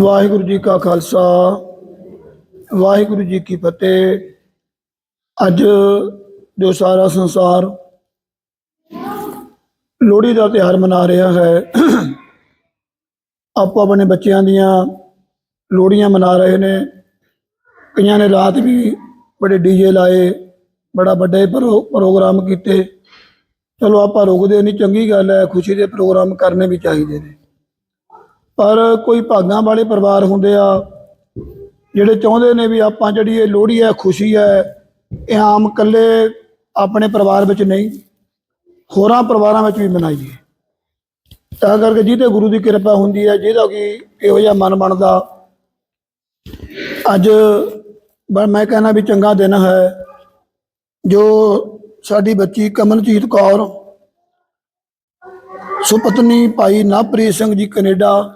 ਵਾਹਿਗੁਰੂ ਜੀ ਕਾ ਖਾਲਸਾ, ਵਾਹਿਗੁਰੂ ਜੀ ਕੀ ਫਤਿਹ। ਅੱਜ ਜੋ ਸਾਰਾ ਸੰਸਾਰ ਲੋਹੜੀ ਦਾ ਤਿਉਹਾਰ ਮਨਾ ਰਿਹਾ ਹੈ, ਆਪੋ ਆਪਣੇ ਬੱਚਿਆਂ ਦੀਆਂ ਲੋਹੜੀਆਂ ਮਨਾ ਰਹੇ ਨੇ। ਕਈਆਂ ਨੇ ਰਾਤ ਵੀ ਬੜੇ ਡੀਜੇ ਲਾਏ, ਬੜਾ ਵੱਡੇ ਪ੍ਰੋ- ਪ੍ਰੋਗਰਾਮ ਕੀਤੇ। ਚਲੋ ਆਪਾਂ ਰੁਕਦੇ ਨਹੀਂ ਚੰਗੀ ਗੱਲ ਹੈ, ਖੁਸ਼ੀ ਦੇ ਪ੍ਰੋਗਰਾਮ ਕਰਨੇ ਵੀ ਚਾਹੀਦੇ ਨੇ। ਪਰ ਕੋਈ ਭਾਗਾਂ ਵਾਲੇ ਪਰਿਵਾਰ ਹੁੰਦੇ ਆ, ਜਿਹੜੇ ਚਾਹੁੰਦੇ ਨੇ ਵੀ ਆਪਾਂ ਜਿਹੜੀ ਇਹ ਲੋਹੜੀ ਹੈ, ਖੁਸ਼ੀ ਹੈ, ਇਹ ਆਮ ਇਕੱਲੇ ਆਪਣੇ ਪਰਿਵਾਰ ਵਿੱਚ ਨਹੀਂ, ਹੋਰਾਂ ਪਰਿਵਾਰਾਂ ਵਿੱਚ ਵੀ ਮਨਾਈਏ। ਤਾਂ ਕਰਕੇ ਜਿਹਦੇ ਗੁਰੂ ਦੀ ਕਿਰਪਾ ਹੁੰਦੀ ਹੈ, ਜਿਹਦਾ ਕਿ ਇਹੋ ਜਿਹਾ ਮਨ ਬਣਦਾ। ਅੱਜ ਬ- ਮੈਂ ਕਹਿੰਦਾ ਵੀ ਚੰਗਾ ਦਿਨ ਹੈ, ਜੋ ਸਾਡੀ ਬੱਚੀ ਕਮਲਜੀਤ ਕੌਰ, ਸੁਪਤਨੀ ਭਾਈ ਨਵਪ੍ਰੀਤ ਸਿੰਘ ਜੀ ਕੈਨੇਡਾ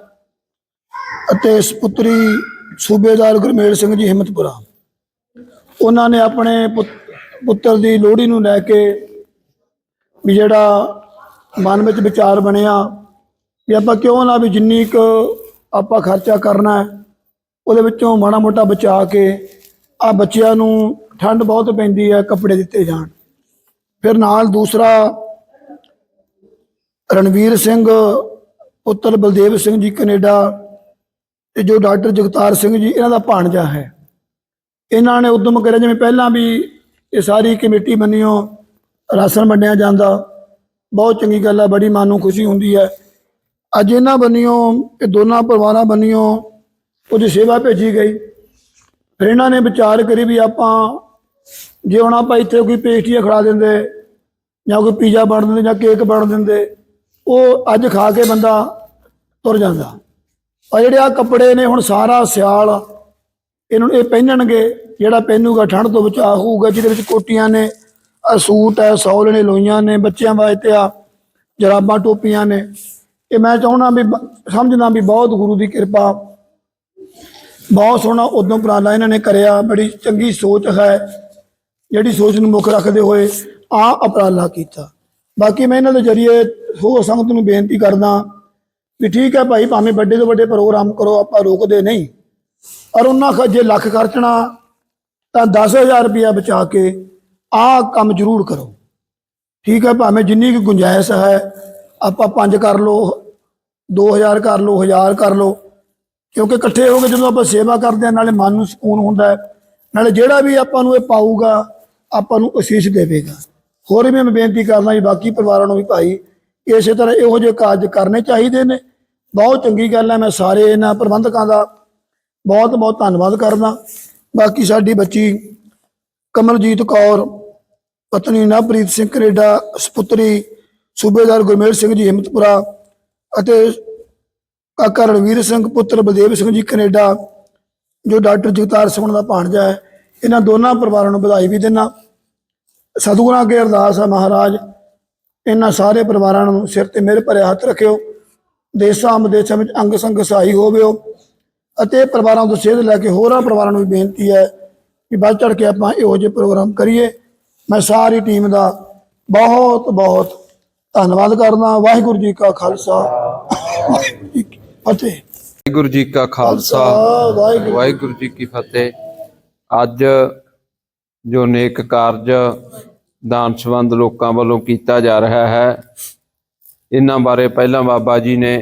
ਅਤੇ ਸੁਪੁੱਤਰੀ ਸੂਬੇਦਾਰ ਗੁਰਮੇਲ ਸਿੰਘ ਜੀ ਹਿੰਮਤਪੁਰਾ। ਉਹਨਾਂ ਨੇ ਆਪਣੇ ਪੁੱਤਰ ਦੀ ਲੋਹੜੀ ਨੂੰ ਲੈ ਕੇ ਵੀ ਜਿਹੜਾ ਮਨ ਵਿੱਚ ਵਿਚਾਰ ਬਣਿਆ ਵੀ ਆਪਾਂ ਕਿਉਂ ਨਾ ਵੀ ਜਿੰਨੀ ਕੁ ਆਪਾਂ ਖਰਚਾ ਕਰਨਾ ਹੈ, ਉਹਦੇ ਵਿੱਚੋਂ ਮਾੜਾ ਮੋਟਾ ਬਚਾ ਕੇ ਆ ਬੱਚਿਆਂ ਨੂੰ ਠੰਡ ਬਹੁਤ ਪੈਂਦੀ ਹੈ ਕੱਪੜੇ ਦਿੱਤੇ ਜਾਣ। ਫਿਰ ਨਾਲ ਦੂਸਰਾ ਰਣਵੀਰ ਸਿੰਘ, ਪੁੱਤਰ ਬਲਦੇਵ ਸਿੰਘ ਜੀ ਕੈਨੇਡਾ ਤੇ ਜੋ ਡਾਕਟਰ ਜਗਤਾਰ ਸਿੰਘ ਜੀ, ਇਹਨਾਂ ਦਾ ਭਾਣਜਾ ਹੈ। ਇਹਨਾਂ ਨੇ ਉਦਮ ਕਰਿਆ, ਜਿਵੇਂ ਪਹਿਲਾਂ ਵੀ ਇਹ ਸਾਰੀ ਕਮੇਟੀ ਬੰਨਿਓ ਰਾਸ਼ਨ ਵੰਡਿਆ ਜਾਂਦਾ। ਬਹੁਤ ਚੰਗੀ ਗੱਲ ਹੈ ਬੜੀ ਮਨ ਨੂੰ ਖੁਸ਼ੀ ਹੁੰਦੀ ਹੈ। ਅੱਜ ਇਹਨਾਂ ਬੰਨਿਓ ਇਹ ਦੋਨਾਂ ਪਰਿਵਾਰਾਂ ਬੰਨਿਓ, ਉਹਦੀ ਸੇਵਾ ਭੇਜੀ ਗਈ। ਫਿਰ ਇਹਨਾਂ ਨੇ ਵਿਚਾਰ ਕਰੀ ਵੀ ਆਪਾਂ, ਜੇ ਹੁਣ ਆਪਾਂ ਇੱਥੇ ਕੋਈ ਪੇਸਟਰੀਆਂ ਖੜਾ ਦਿੰਦੇ, ਜਾਂ ਕੋਈ ਪੀਜ਼ਾ ਬਣ ਦਿੰਦੇ, ਜਾਂ ਕੇਕ ਬਣ ਦਿੰਦੇ, ਉਹ ਅੱਜ ਖਾ ਕੇ ਬੰਦਾ ਤੁਰ ਜਾਂਦਾ। ਆ ਜਿਹੜੇ ਆ ਕੱਪੜੇ ਨੇ ਹੁਣ ਸਾਰਾ ਸਿਆਲ, ਇਹਨਾਂ ਨੂੰ ਇਹ ਪਹਿਨਣਗੇ, ਜਿਹੜਾ ਪਹਿਨੂਗਾ ਠੰਡ ਤੋਂ ਬਚਾ ਹੋਊਗਾ, ਜਿਹਦੇ ਵਿੱਚ ਕੋਟੀਆਂ ਨੇ ਆ ਸੂਟ ਹੈ, ਸੌਲ ਨੇ, ਲੋਈਆਂ ਨੇ, ਬੱਚਿਆਂ ਵਾਸਤੇ ਆ ਜਰਾਬਾਂ ਟੋਪੀਆਂ ਨੇ। ਇਹ ਮੈਂ ਚਾਹੁੰਦਾ ਵੀ ਬ- ਸਮਝਦਾ ਵੀ ਬਹੁਤ ਗੁਰੂ ਦੀ ਕਿਰਪਾ, ਬਹੁਤ ਸੋਹਣਾ ਉਦੋਂ ਉਪਰਾਲਾ ਇਹਨਾਂ ਨੇ ਕਰਿਆ, ਬੜੀ ਚੰਗੀ ਸੋਚ ਹੈ, ਜਿਹੜੀ ਸੋਚ ਨੂੰ ਮੁੱਖ ਰੱਖਦੇ ਹੋਏ ਆ ਉਪਰਾਲਾ ਕੀਤਾ। ਬਾਕੀ ਮੈਂ ਇਹਨਾਂ ਦੇ ਜਰੀਏ ਹੋ ਸੰਗਤ ਨੂੰ ਬੇਨਤੀ ਕਰਦਾ ਵੀ ਠੀਕ ਹੈ ਭਾਈ, ਭਾਵੇਂ ਵੱਡੇ ਤੋਂ ਵੱਡੇ ਪ੍ਰੋਗਰਾਮ ਕਰੋ, ਆਪਾਂ ਰੋਕਦੇ ਨਹੀਂ। ਔਰ ਉਹਨਾਂ ਖ ਜੇ ਲੱਖ ਖਰਚਣਾ, ਤਾਂ 10000 ਰੁਪਇਆ ਬਚਾ ਕੇ ਆਹ ਕੰਮ ਜ਼ਰੂਰ ਕਰੋ। ਠੀਕ ਹੈ, ਭਾਵੇਂ ਜਿੰਨੀ ਕੁ ਗੁੰਜਾਇਸ਼ ਹੈ, ਆਪਾਂ ਪੰਜ ਕਰ ਲਓ 2000 ਕਰ ਲਓ 1000 ਕਰ ਲਓ। ਕਿਉਂਕਿ ਇਕੱਠੇ ਹੋ ਕੇ ਜਦੋਂ ਆਪਾਂ ਸੇਵਾ ਕਰਦੇ ਹਾਂ, ਨਾਲੇ ਮਨ ਨੂੰ ਸਕੂਨ ਹੁੰਦਾ ਨਾਲੇ ਜਿਹੜਾ ਵੀ ਆਪਾਂ ਨੂੰ ਇਹ ਪਾਊਗਾ, ਆਪਾਂ ਨੂੰ ਅਸੀਸ ਦੇਵੇਗਾ। ਹੋਰ ਵੀ ਮੈਂ ਬੇਨਤੀ ਕਰਦਾ ਜੀ, ਬਾਕੀ ਪਰਿਵਾਰਾਂ ਨੂੰ ਵੀ ਭਾਈ, ਇਸੇ ਤਰ੍ਹਾਂ ਇਹੋ ਜਿਹੇ ਕਾਰਜ ਕਰਨੇ ਚਾਹੀਦੇ ਨੇ। ਬਹੁਤ ਚੰਗੀ ਗੱਲ ਹੈ, ਮੈਂ ਸਾਰੇ ਇਹਨਾਂ ਪ੍ਰਬੰਧਕਾਂ ਦਾ ਬਹੁਤ ਬਹੁਤ ਧੰਨਵਾਦ ਕਰਦਾ। ਬਾਕੀ ਸਾਡੀ ਬੱਚੀ ਕਮਲਜੀਤ ਕੌਰ, ਪਤਨੀ ਨਵਪ੍ਰੀਤ ਸਿੰਘ ਕੈਨੇਡਾ, ਸੁਪੁੱਤਰੀ ਸੂਬੇਦਾਰ ਗੁਰਮੇਲ ਸਿੰਘ ਜੀ ਹਿੰਮਤਪੁਰਾ ਅਤੇ ਕਾਕਾ ਰਣਵੀਰ ਸਿੰਘ, ਪੁੱਤਰ ਬਲਦੇਵ ਸਿੰਘ ਜੀ ਕੈਨੇਡਾ, ਜੋ ਡਾਕਟਰ ਜਗਤਾਰ ਸਿੰਘ ਦਾ ਭਾਣਜਾ ਹੈ। ਇਹਨਾਂ ਦੋਨਾਂ ਪਰਿਵਾਰਾਂ ਨੂੰ ਵਧਾਈ ਵੀ ਦੇਣਾ ਸਤਿਗੁਰਾਂ ਅੱਗੇ ਅਰਦਾਸ ਹੈ ਮਹਾਰਾਜ, ਇਹਨਾਂ ਸਾਰੇ ਪਰਿਵਾਰਾਂ ਨੂੰ ਸਿਰ ਤੇ ਮੇਰੇ ਭਰਿਆ ਹੱਥ ਰੱਖਿਓ। ਦੇਸਾਂ ਵਿਦੇਸ਼ਾਂ ਵਿੱਚ ਅੰਗ ਸੰਗ ਸਹਾਈ ਹੋਵਿਓ। ਅਤੇ ਪਰਿਵਾਰਾਂ ਤੋਂ ਸੇਧ ਲੈ ਕੇ ਹੋਰਾਂ ਪਰਿਵਾਰਾਂ ਨੂੰ ਵੀ ਬੇਨਤੀ ਹੈ ਕਿ ਵੱਧ ਚੜ ਕੇ ਆਪਾਂ ਇਹੋ ਜਿਹੇ ਪ੍ਰੋਗਰਾਮ ਕਰੀਏ। ਮੈਂ ਸਾਰੀ ਟੀਮ ਦਾ ਬਹੁਤ ਬਹੁਤ ਧੰਨਵਾਦ ਕਰਦਾ ਵਾਹਿਗੁਰੂ ਜੀ ਕਾ ਖਾਲਸਾ। ਫਤਿਹ। ਵਾਹਿਗੁਰੂ ਜੀ ਕਾ ਖਾਲਸਾ। ਵਾਹਿਗੁਰੂ। ਵਾਹਿਗੁਰੂ ਜੀ ਕੀ ਫਤਿਹ। ਅੱਜ ਜੋ ਨੇਕ ਕਾਰਜ ਦਾਨਸ਼ਵੰਦ ਲੋਕਾਂ ਵੱਲੋਂ ਕੀਤਾ ਜਾ ਰਿਹਾ ਹੈ ਇਹਨਾਂ ਬਾਰੇ ਪਹਿਲਾਂ ਬਾਬਾ ਜੀ ਨੇ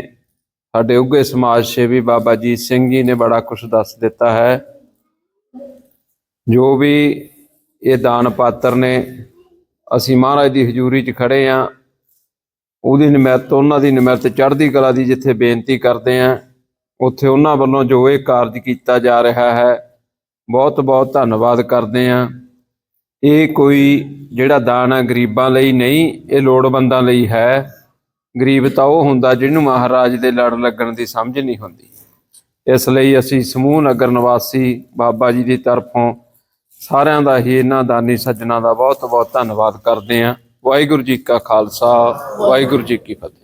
ਸਾਡੇ ਉੱਗੇ ਸਮਾਜ ਸੇਵੀ ਬਾਬਾ ਜੀ ਸਿੰਘ ਜੀ ਨੇ ਬੜਾ ਕੁਝ ਦੱਸ ਦਿੱਤਾ ਹੈ। ਜੋ ਵੀ ਇਹ ਦਾਨ ਪਾਤਰ ਨੇ, ਅਸੀਂ ਮਹਾਰਾਜ ਦੀ ਹਜ਼ੂਰੀ 'ਚ ਖੜੇ ਆਂ ਉਹਦੀ ਨਿਮਰਤ, ਉਹਨਾਂ ਦੀ ਨਿਮਰਤ ਚੜ੍ਹਦੀ ਕਲਾ ਦੀ ਜਿੱਥੇ ਬੇਨਤੀ ਕਰਦੇ ਆਂ ਉੱਥੇ ਉਹਨਾਂ ਵੱਲੋਂ ਜੋ ਇਹ ਕਾਰਜ ਕੀਤਾ ਜਾ ਰਿਹਾ ਹੈ ਬਹੁਤ ਬਹੁਤ ਧੰਨਵਾਦ ਕਰਦੇ ਆਂ ਇਹ ਕੋਈ ਜਿਹੜਾ ਦਾਨ ਹੈ ਗਰੀਬਾਂ ਲਈ ਨਹੀਂ, ਇਹ ਲੋੜਵੰਦਾਂ ਲਈ ਹੈ। ਗਰੀਬ ਤਾਂ ਉਹ ਹੁੰਦਾ ਜਿਹਨੂੰ ਮਹਾਰਾਜ ਦੇ ਲੜ ਲੱਗਣ ਦੀ ਸਮਝ ਨਹੀਂ ਹੁੰਦੀ। ਇਸ ਲਈ ਅਸੀਂ ਸਮੂਹ ਨਗਰ ਨਿਵਾਸੀ ਬਾਬਾ ਜੀ ਦੀ ਤਰਫੋਂ ਸਾਰਿਆਂ ਦਾ ਹੀ ਇਹਨਾਂ ਦਾਨੀ ਸੱਜਣਾ ਦਾ ਬਹੁਤ ਬਹੁਤ ਧੰਨਵਾਦ ਕਰਦੇ ਆਂ ਵਾਹਿਗੁਰੂ ਜੀ ਕਾ ਖਾਲਸਾ, ਵਾਹਿਗੁਰੂ ਜੀ ਕੀ ਫਤਿਹ।